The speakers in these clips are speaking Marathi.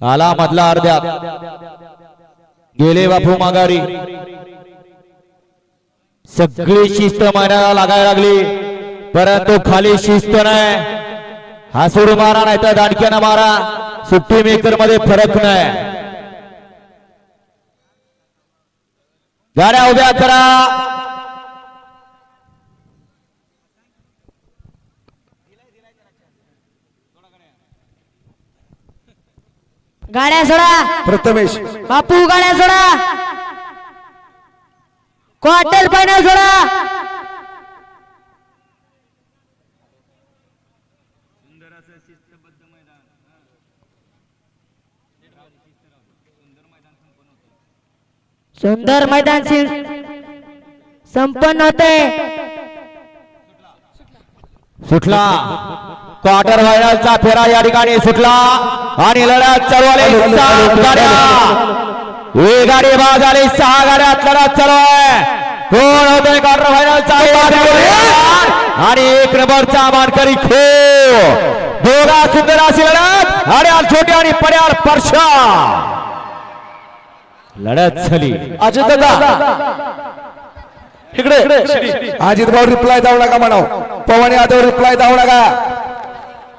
आला मधला अर्ध्यात गेले बापू माघारी. सगळी शिस्त मैदानाला लागायला लागली. परंतु खाली शिस्त नाही. हासूर मारा नाही तर दाडक्यानं मारा. सुट्टी मेकरमध्ये फरक नाही. गाड्या उभ्या करा. गाड्या सोडा. प्रथमेश. बापू गाड्या सोडा. क्वार्टर फायनल सोडा. सुंदर मैदान संपन्न होते. सुटला. क्वार्टर फायनलचा फेरा या ठिकाणी सुटला. आणि आले गाड्या. ही गाडी बाद झाली सहा गाड्यात लढत चालू आहे कोण होतोय क्वार्टर फायनलचा आणि एक नंबरचा मानकरी खो. दोघा सुंदर अशी लढत. अड्याल छोटे आणि पड्याल परशा. लढत झाली. अजित दादा. इकडे. अजित भाऊ रिप्लाय जाऊ नका म्हणाव. पवन यादव रिप्लाय जाऊ नका.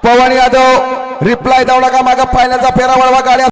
पवन यादव रिप्लाय जाऊ नका. मागा फायनलचा फेरा वळवा गाड्या.